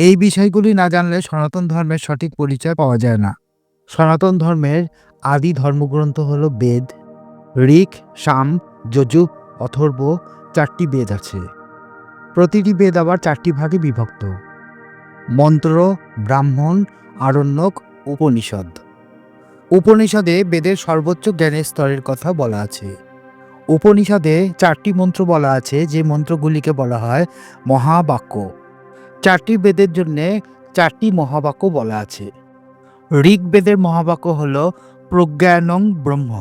এই বিষয়গুলি না জানলে সনাতন ধর্মের সঠিক পরিচয় পাওয়া যায় না। সনাতন ধর্মের আদি ধর্মগ্রন্থ হল বেদ, ঋক, সাম যজুর অথর্ব চারটি বেদ আছে। প্রতিটি বেদ আবার চারটি ভাগে বিভক্ত। মন্ত্র, ব্রাহ্মণ, আরণ্যক, উপনিষদ। উপনিষদে বেদের সর্বোচ্চ জ্ঞানের স্তরের কথা বলা আছে। উপনিষদে চারটি মন্ত্র বলা আছে যে মন্ত্রগুলিকে বলা হয় মহাবাক্য। চারটি বেদের জন্যে চারটি মহাবাক্য বলা আছে। ঋগ্বেদের মহাবাক্য হল প্রজ্ঞানং ব্রহ্ম,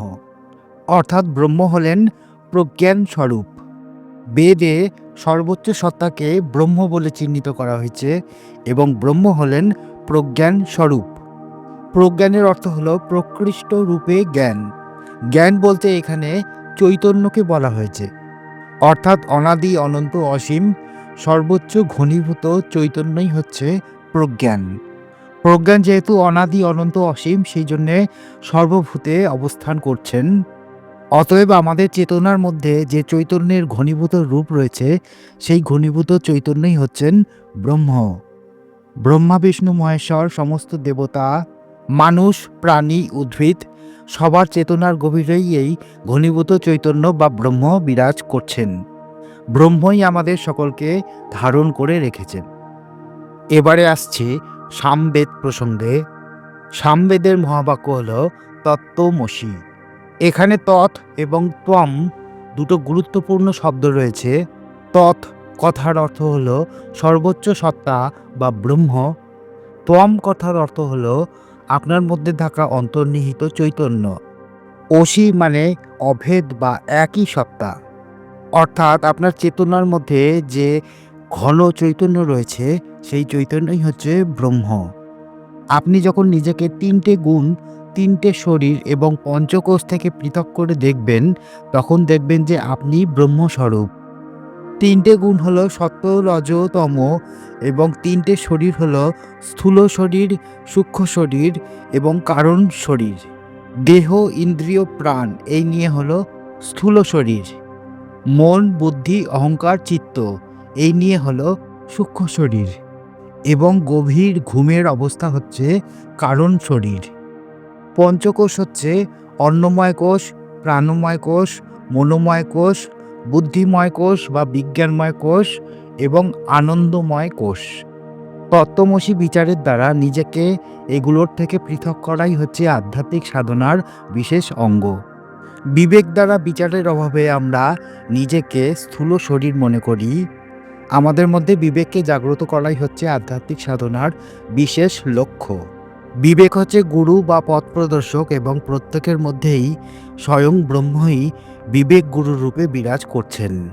অর্থাৎ ব্রহ্ম হলেন প্রজ্ঞান স্বরূপ বেদে সর্বোচ্চ সত্তাকে ব্রহ্ম বলে চিহ্নিত করা হয়েছে এবং ব্রহ্ম হলেন প্রজ্ঞান স্বরূপ প্রজ্ঞানের অর্থ হল প্রকৃষ্ট রূপে জ্ঞান। জ্ঞান বলতে এখানে চৈতন্যকে বলা হয়েছে, অর্থাৎ অনাদি, অনন্ত, অসীম সর্বোচ্চ ঘনীভূত চৈতন্যই হচ্ছে প্রজ্ঞান। প্রজ্ঞান যেহেতু অনাদি, অনন্ত, অসীম, সেই জন্যে সর্বভূতে অবস্থান করছেন। অতএব আমাদের চেতনার মধ্যে যে চৈতন্যের ঘনীভূত রূপ রয়েছে, সেই ঘনীভূত চৈতন্যই হচ্ছেন ব্রহ্ম। ব্রহ্মা, বিষ্ণু, মহেশ্বর, সমস্ত দেবতা, মানুষ, প্রাণী, উদ্ভিদ, সবার চেতনার গভীরেই এই ঘনীভূত চৈতন্য বা ব্রহ্ম বিরাজ করছেন। ব্রহ্মই আমাদের সকলকে ধারণ করে রেখেছেন। এবারে আসছে সামবেদ প্রসঙ্গে। সামবেদের মহাবাক্য হল তত্ত্বমসি এখানে তৎ এবং ত্বম দুটো গুরুত্বপূর্ণ শব্দ রয়েছে। তৎ কথার অর্থ হল সর্বোচ্চ সত্তা বা ব্রহ্ম। ত্বম কথার অর্থ হল আপনার মধ্যে থাকা অন্তর্নিহিত চৈতন্য। অসি মানে অভেদ বা একই সত্তা। অর্থাৎ আপনার চেতনার মধ্যে যে ঘন চৈতন্য রয়েছে, সেই চৈতন্যই হচ্ছে ব্রহ্ম। আপনি যখন নিজেকে তিনটে গুণ, তিনটে শরীর এবং পঞ্চকোষ থেকে পৃথক করে দেখবেন, তখন দেখবেন যে আপনি ব্রহ্মস্বরূপ। তিনটে গুণ হলো সত্য রজ তম এবং তিনটে শরীর হলো স্থূল শরীর, সূক্ষ্ম শরীর এবং কারণ শরীর। দেহ, ইন্দ্রিয়, প্রাণ এই নিয়ে হলো স্থূল শরীর। মন, বুদ্ধি, অহংকার, চিত্ত, এই নিয়ে হলো সূক্ষ্ম শরীর এবং গভীর ঘুমের অবস্থা হচ্ছে কারণ শরীর। পঞ্চকোষ হচ্ছে অন্নময় কোষ, প্রাণময় কোষ, মনোময় কোষ, বুদ্ধিময় কোষ বা বিজ্ঞানময় কোষ এবং আনন্দময় কোষ। তত্ত্বমসী বিচারের দ্বারা নিজেকে এগুলোর থেকে পৃথক করাই হচ্ছে আধ্যাত্মিক সাধনার বিশেষ অঙ্গ। বিবেক দ্বারা বিচারের অভাবে আমরা নিজেকে স্থূল শরীর মনে করি। আমাদের মধ্যে বিবেককে জাগ্রত করাই হচ্ছে আধ্যাত্মিক সাধনার বিশেষ লক্ষ্য। বিবেক হচ্ছে গুরু বা পথ প্রদর্শক এবং প্রত্যেকের মধ্যেই স্বয়ং ব্রহ্মই বিবেক গুরু রূপে বিরাজ করছেন।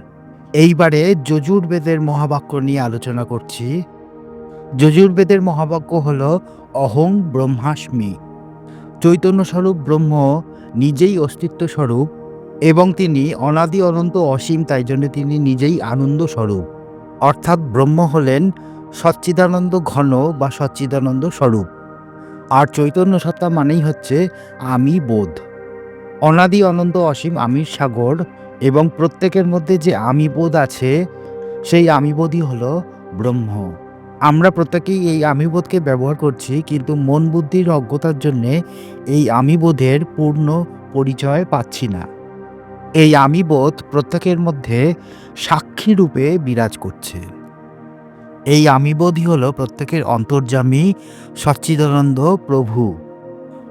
এইবারে যজুর্বেদের মহাবাক্য নিয়ে আলোচনা করছি। যজুর্বেদের মহাবাক্য হল, অহং ব্রহ্মাস্মি। চৈতন্য স্বরূপ ব্রহ্ম নিজেই অস্তিত্ব স্বরূপ এবং তিনি অনাদি অনন্ত অসীম, তাই জন্য তিনি নিজেই আনন্দ স্বরূপ অর্থাৎ ব্রহ্ম হলেন সচ্চিদানন্দ ঘন বা সচ্চিদানন্দ স্বরূপ। আর চৈতন্য সত্তা মানেই হচ্ছে আমি বোধ। অনাদি অনন্ত অসীম আমির সাগর এবং প্রত্যেকের মধ্যে যে আমি বোধ আছে, সেই আমি বোধই হল ব্রহ্ম। আমরা প্রত্যেকেই এই আমিবোধকে ব্যবহার করছি, কিন্তু মন বুদ্ধির অজ্ঞতার জন্যে এই আমিবোধের পূর্ণ পরিচয় পাচ্ছি না। এই আমিবোধ প্রত্যেকের মধ্যে সাক্ষী রূপে বিরাজ করছে। এই আমিবোধই হলো প্রত্যেকের অন্তর্যামী সচ্চিদানন্দ প্রভু।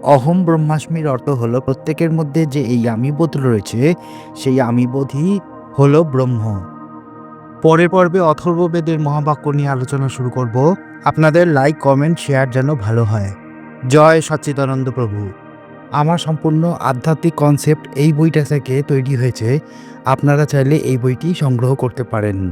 অহম ব্রহ্মাস্মির অর্থ হলো প্রত্যেকের মধ্যে যে এই আমিবোধ রয়েছে, সেই আমিবোধই হলো ব্রহ্ম। পরের পর্বে অথর্ববেদের মহাবাক্য নিয়ে আলোচনা শুরু করব। আপনাদের লাইক কমেন্ট শেয়ার যেন ভালো হয়। জয় সচ্চিদানন্দ প্রভু। আমার সম্পূর্ণ আধ্যাত্মিক কনসেপ্ট এই বইটা থেকে তৈরি হয়েছে। আপনারা চাইলে এই বইটি সংগ্রহ করতে পারেন।